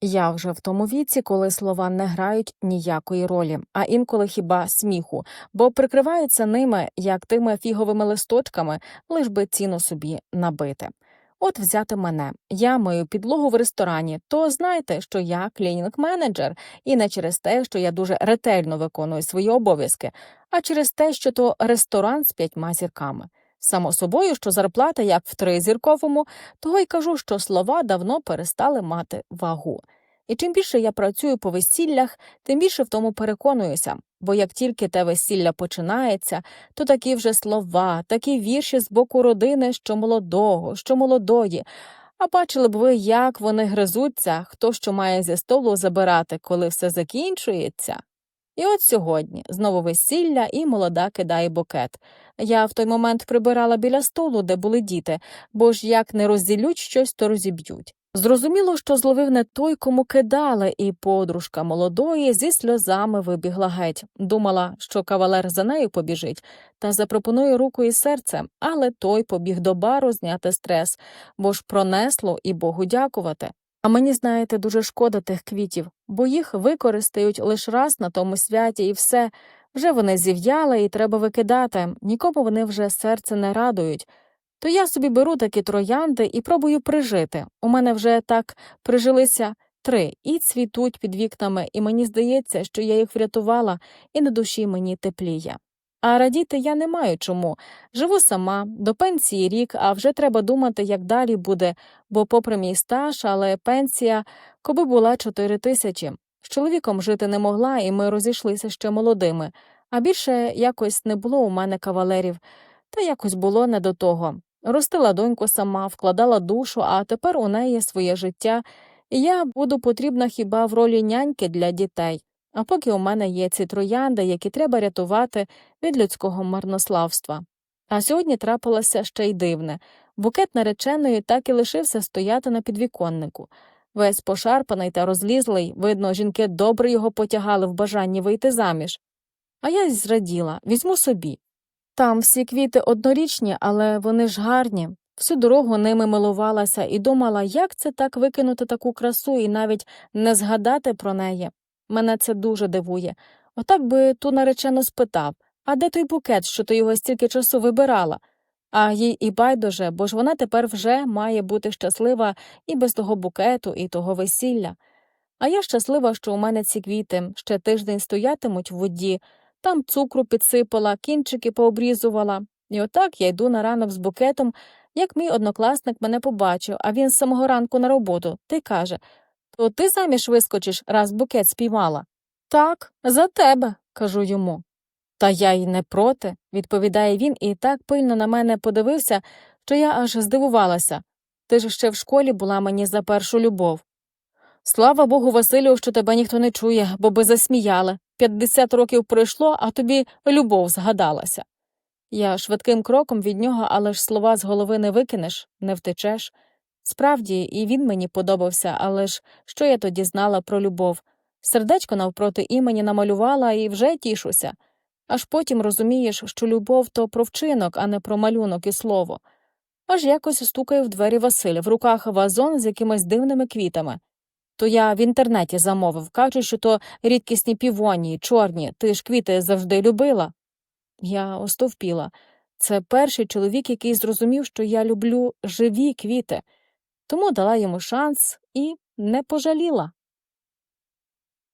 Я вже в тому віці, коли слова не грають ніякої ролі, а інколи хіба сміху, бо прикриваються ними, як тими фіговими листочками, лиш би ціну собі набити. От взяти мене, я мою підлогу в ресторані, то знайте, що я клінінг-менеджер, і не через те, що я дуже ретельно виконую свої обов'язки, а через те, що то ресторан з п'ятьма зірками. Само собою, що зарплата як в тризірковому, того й кажу, що слова давно перестали мати вагу. І чим більше я працюю по весіллях, тим більше в тому переконуюся, бо як тільки те весілля починається, то такі вже слова, такі вірші з боку родини, що молодого, що молодої. А бачили б ви, як вони гризуться, хто що має зі столу забирати, коли все закінчується. І от сьогодні знову весілля, і молода кидає букет. Я в той момент прибирала біля столу, де були діти, бо ж як не розділють щось, то розіб'ють. Зрозуміло, що зловив не той, кому кидали, і подружка молодої зі сльозами вибігла геть. Думала, що кавалер за нею побіжить, та запропонує руку і серце, але той побіг до бару зняти стрес, бо ж пронесло і Богу дякувати. А мені, знаєте, дуже шкода тих квітів, бо їх використають лише раз на тому святі, і все. Вже вони зів'яли і треба викидати, нікому вони вже серце не радують. То я собі беру такі троянди і пробую прижити. У мене вже так прижилися три і цвітуть під вікнами, і мені здається, що я їх врятувала, і на душі мені тепліє. А радіти я не маю чому. Живу сама, до пенсії рік, а вже треба думати, як далі буде, бо, попри мій стаж, але пенсія, коби була чотири тисячі. З чоловіком жити не могла, і ми розійшлися ще молодими, а більше якось не було у мене кавалерів, та якось було не до того. Ростила доньку сама, вкладала душу, а тепер у неї своє життя, і я буду потрібна хіба в ролі няньки для дітей. А поки у мене є ці троянди, які треба рятувати від людського марнославства. А сьогодні трапилося ще й дивне букет нареченої так і лишився стояти на підвіконнику. Весь пошарпаний та розлізлий, видно, жінки добре його потягали в бажанні вийти заміж. А я зраділа візьму собі. Там всі квіти однорічні, але вони ж гарні. Всю дорогу ними милувалася і думала, як це так викинути таку красу і навіть не згадати про неї. Мене це дуже дивує. Отак би ту наречено спитав А де той букет, що ти його стільки часу вибирала? А їй і байдуже, бо ж вона тепер вже має бути щаслива і без того букету, і того весілля. А я щаслива, що у мене ці квіти ще тиждень стоятимуть в воді, там цукру підсипала, кінчики пообрізувала. І отак я йду на ранок з букетом, як мій однокласник мене побачив, а він з самого ранку на роботу, ти каже То ти заміж вискочиш, раз букет спіймала? Так, за тебе, кажу йому. Та я й не проти, відповідає він і так пильно на мене подивився, що я аж здивувалася. Ти ж ще в школі була мені за першу любов. Слава Богу, Василю, що тебе ніхто не чує, бо би засміяли. П'ятдесят років пройшло, а тобі любов згадалася. Я швидким кроком від нього, але ж слова з голови не викинеш, не втечеш. Справді, і він мені подобався, але ж що я тоді знала про любов? Сердечко навпроти імені намалювала і вже тішуся. Аж потім розумієш, що любов то про вчинок, а не про малюнок і слово. Аж якось стукає в двері Василь, в руках вазон з якимись дивними квітами. То я в інтернеті замовив, кажуть, що то рідкісні півонії, чорні, ти ж квіти завжди любила. Я остовпіла. Це перший чоловік, який зрозумів, що я люблю живі квіти, тому дала йому шанс і не пожаліла.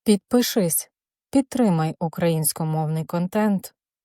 Підпишись, підтримай українськомовний контент.